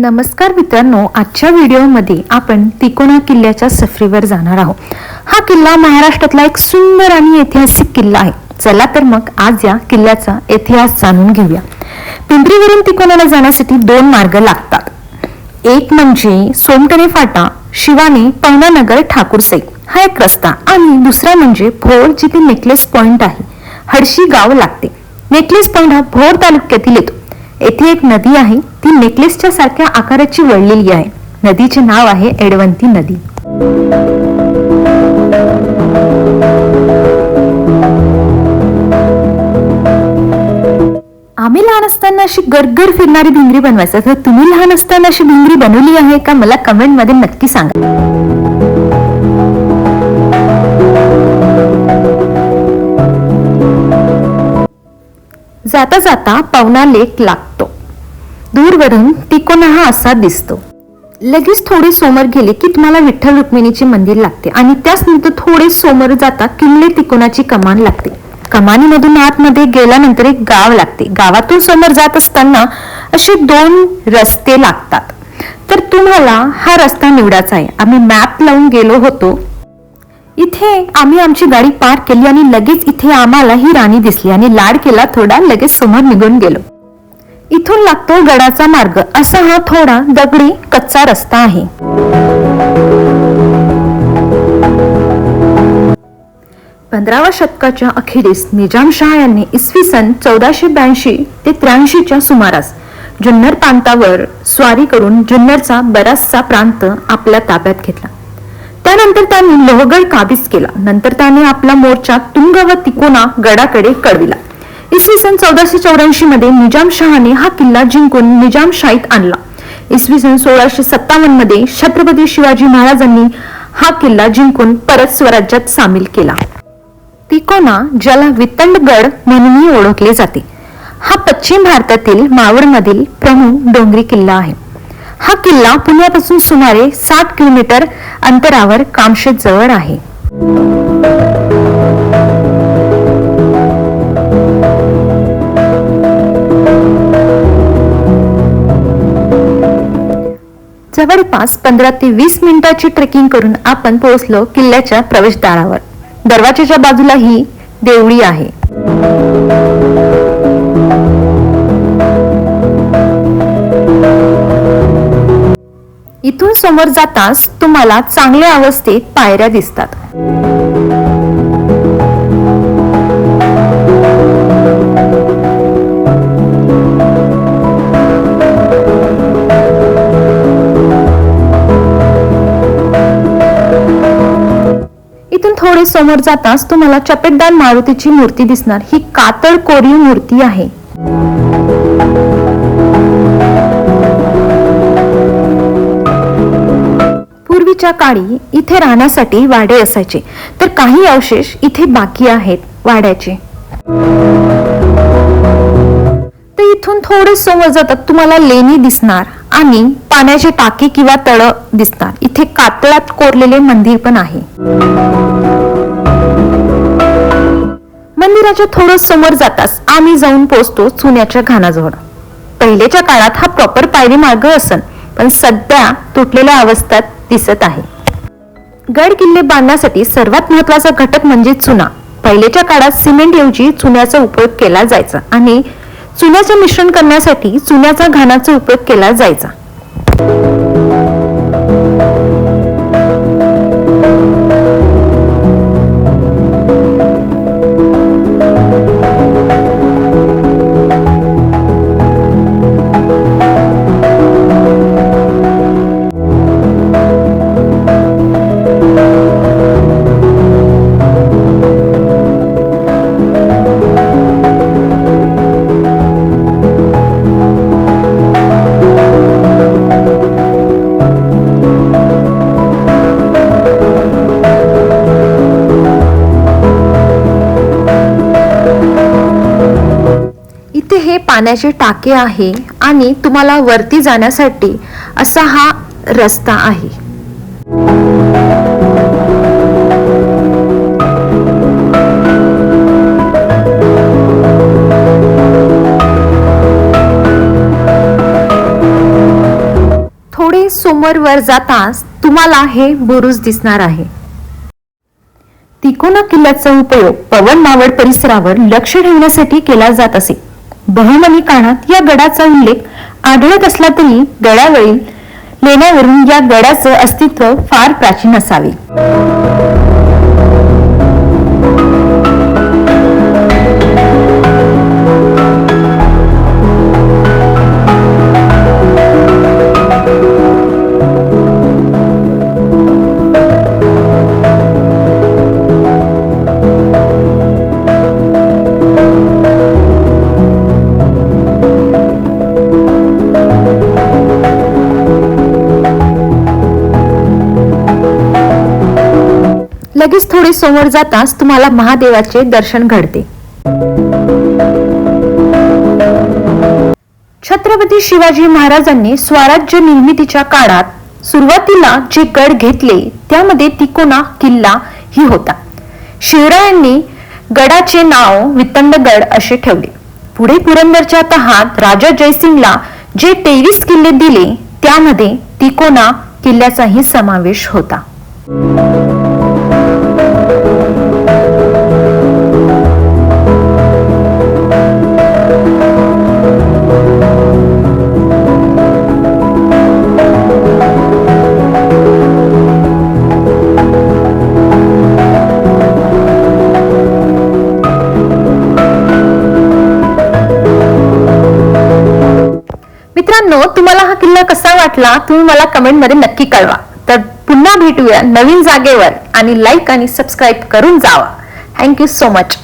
नमस्कार मित्रांनो आजच्या व्हिडिओमध्ये आपण तिकोना किल्ल्याच्या सफरीवर जाणार आहोत. हा किल्ला महाराष्ट्रातला एक सुंदर आणि ऐतिहासिक किल्ला आहे. चला तर मग आज या किल्ल्याचा इतिहास जाणून घेऊया. पिंपरीवरून तिकोनाला जाण्यासाठी दोन मार्ग लागतात. एक म्हणजे सोमटणे फाटा शिवानी पवनानगर ठाकूरसई हा एक रस्ता आणि दुसरा म्हणजे भोर जिथे नेकलेस पॉइंट आहे. हडशी गाव लागते. नेकलेस पॉइंट हा भोर तालुक्यातील येतो. येथे एक नदी आहे. ती नेकलेसच्या सारख्या आकाराची वळलेली आहे. नदीचे नाव आहे एडवंती नदी. आम्ही लहान असताना अशी गरगर फिरणारी भिंगरी बनवायचं. तर तुम्ही लहान असताना अशी भिंगरी बनवली आहे का? मला कमेंटमध्ये नक्की सांगा. जाता जाता पवना लेक लागतो दूरवरून तिकोना हा असा दिसतो. लगेच थोडे समोर गेले की तुम्हाला विठ्ठल रुक्मिणीचे मंदिर लागते आणि त्याच नंतर थोडे समोर जाता किल्ले तिकोनाची कमान लागते. कमानीमधून आतमध्ये गेल्यानंतर एक गाव लागते. गावातून समोर जात असताना असे दोन रस्ते लागतात. तर तुम्हाला हा रस्ता निवडायचा आहे. आम्ही मॅप लावून गेलो होतो. इथे आम्ही आमची गाडी पार्क केली आणि लगेच इथे आम्हाला ही राणी दिसली आणि लाड केला थोडा लगेच समोर निघून गेलो. इथून लागतो गडाचा मार्ग. असा हा थोडा दगडी कच्चा रस्ता आहे. पंधराव्या शतकाच्या अखेरीस निजामशाह यांनी इसवी सन चौदाशे ब्याऐंशी ते त्र्याऐंशीच्या सुमारास जुन्नर प्रांतावर स्वारी करून जुन्नरचा बराचसा प्रांत आपल्या ताब्यात घेतला. त्यानंतर त्यांनी लोहगड काबीज केला. नंतर त्याने आपला मोर्चा तुंग व तिकोना गडाकडे कळविला. इसवी सन चौदाशे चौऱ्याऐंशी मध्ये निजामशहाने हा किल्ला जिंकून निजामशाहीत आणला. इसवी सन सोळाशे सत्तावन्नमध्ये छत्रपती शिवाजी महाराजांनी हा किल्ला जिंकून परत स्वराज्यात सामील केला. तिकोना ज्याला वितंडगड म्हणूनही ओळखले जाते हा पश्चिम भारतातील मावळमधील प्रमुख डोंगरी किल्ला आहे. हा किल्ला पुण्यापासून सुमारे सात किलोमीटर अंतरावर कामशेत जवळ आहे. जवळपास पंधरा ते वीस मिनिटाची ट्रेकिंग करून आपण पोहोचलो किल्ल्याच्या प्रवेशद्वारावर. दरवाजाच्या बाजूला ही देवळी आहे. इथून समोर जाताच तुम्हाला चांगल्या अवस्थेत पायऱ्या दिसतात. इथून थोडे समोर जाताच तुम्हाला चपेटदार मारुतीची मूर्ती दिसणार. ही कातळ कोरीव मूर्ती आहे. पूर्वीच्या काळी इथे राहण्यासाठी वाडे असायचे. तर काही अवशेष इथे बाकी आहेत वाड्याचे. इथून थोडे समोर जातात तुम्हाला लेणी दिसणार आणि पाण्याची टाकी किंवा तळ दिसणार. इथे कातळात कोरलेले मंदिर पण आहे. मंदिराच्या थोडं समोर जाताच आम्ही जाऊन पोहोचतो चुन्याच्या घाणाजवळ. पहिलेच्या काळात हा प्रॉपर पायरी मार्ग असन पण सध्या तुटलेल्या अवस्थेत दिसत आहे. गड किल्ले बांधण्यासाठी सर्वात महत्त्वाचा घटक म्हणजे चुना. पहिलेच्या काळात सिमेंट ऐवजी चुन्याचा उपयोग केला जायचा आणि चुन्याचे मिश्रण करण्यासाठी चुन्याचा घाणाचा उपयोग केला जायचा. हे पाण्याचे टाके आहे आणि तुम्हाला वरती जाण्यासाठी असा हा रस्ता आहे. थोडे समोर वर जाताच तुम्हाला हे बुरुज दिसणार आहे. तिकोना किल्ल्याचा उपयोग पवन मावळ परिसरावर लक्ष ठेवण्यासाठी केला जात असे. बहुमनी कानात या गडाचा उल्लेख आढळत असला तरी गडावरील लेण्यावरून या गडाचं अस्तित्व फार प्राचीन असावे. लगेच थोडे समोर जाताच तुम्हाला महादेवाचे दर्शन घडते. छत्रपती शिवाजी महाराजांनी स्वराज्य निर्मितीच्या काळात सुरुवातीला जे गड घेतले त्यामध्ये तिकोना किल्ला ही होता. शिवरायांनी गडाचे नाव वितंडगड असे ठेवले. पुढे पुरंदरच्या तहात राजा जयसिंगला जे तेवीस किल्ले दिले त्यामध्ये तिकोना किल्ल्याचाही समावेश होता. मित्रांनो तुम्हाला हा किल्ला कसा वाटला तुम्ही मला कमेंटमध्ये नक्की कळवा. तर पुन्हा भेटूया नवीन जागेवर आणि लाईक आणि सबस्क्राईब करून जावा. Thank you so much